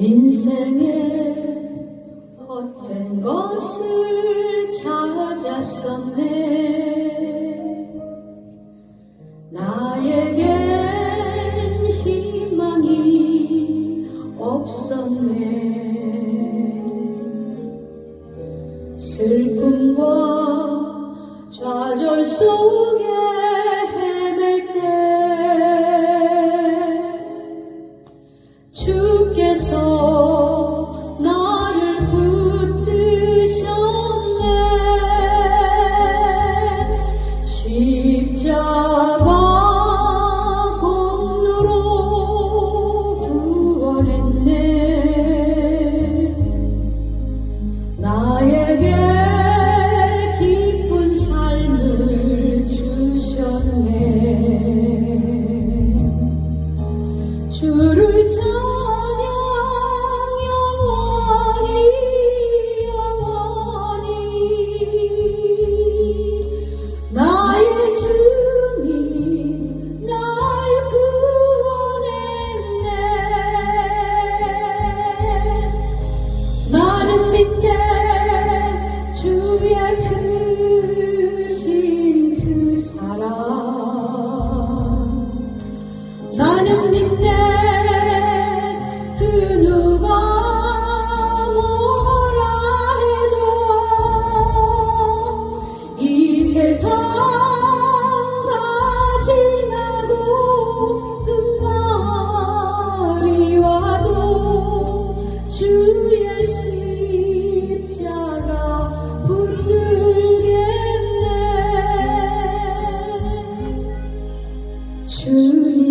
인생의 헛된 것을 찾았었네? 나에겐 희망이 없었네. 슬픔과 좌절 속에 주의 십자가 붙들겠네. 주님.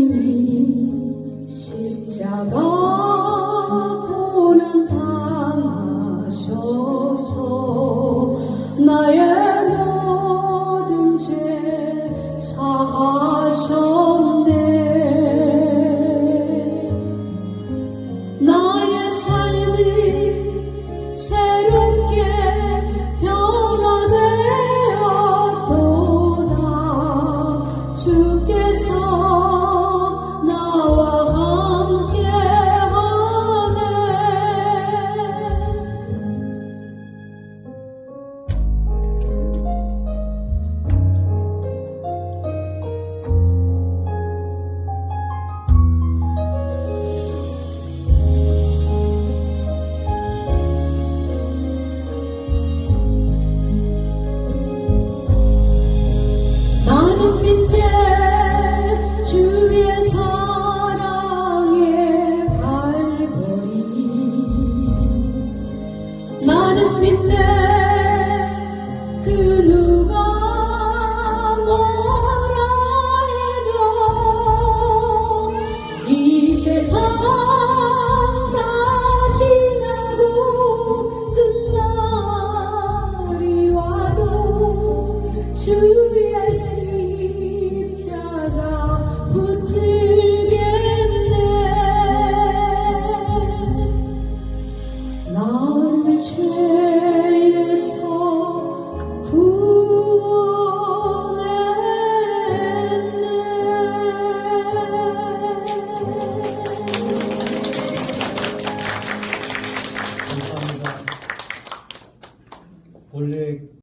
所。to